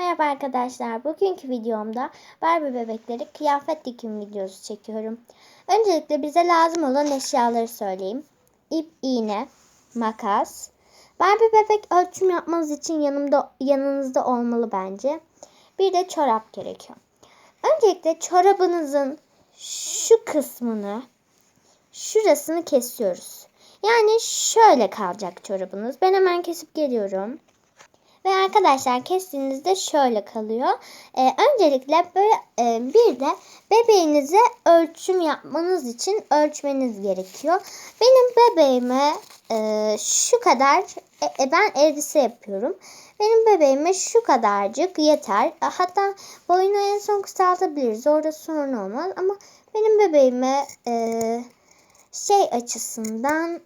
merhaba arkadaşlar. Bugünkü videomda Barbie bebekleri kıyafet dikim videosu çekiyorum. Öncelikle bize lazım olan eşyaları söyleyeyim. İp, iğne, makas. Barbie bebek ölçüm yapmanız için yanımda yanınızda olmalı bence. Bir de çorap gerekiyor. Öncelikle çorabınızın şu kısmını şurasını kesiyoruz. Yani şöyle kalacak çorabınız. Ben hemen kesip geliyorum. Ve arkadaşlar kestiğinizde şöyle kalıyor. Ee, öncelikle böyle e, bir de bebeğinize ölçüm yapmanız için ölçmeniz gerekiyor. Benim bebeğime e, şu kadar e, e, ben elbise yapıyorum. Benim bebeğime şu kadarcık yeter. E, Hatta boyunu en son kısaltabiliriz. Orada sorun olmaz. Ama benim bebeğime e, şey açısından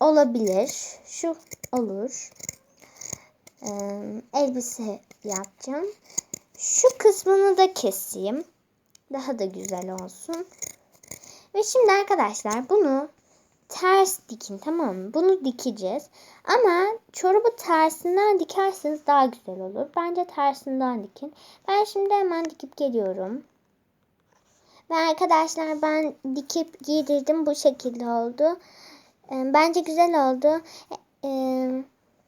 olabilir. Şu olur. Ee, elbise yapacağım. Şu kısmını da keseyim. Daha da güzel olsun. Ve şimdi arkadaşlar bunu ters dikin tamam mı? Bunu dikeceğiz. Ama çorabı tersinden dikerseniz daha güzel olur. Bence tersinden dikin. Ben şimdi hemen dikip geliyorum. Ve arkadaşlar ben dikip giydirdim. Bu şekilde oldu. Bence güzel oldu. Ee,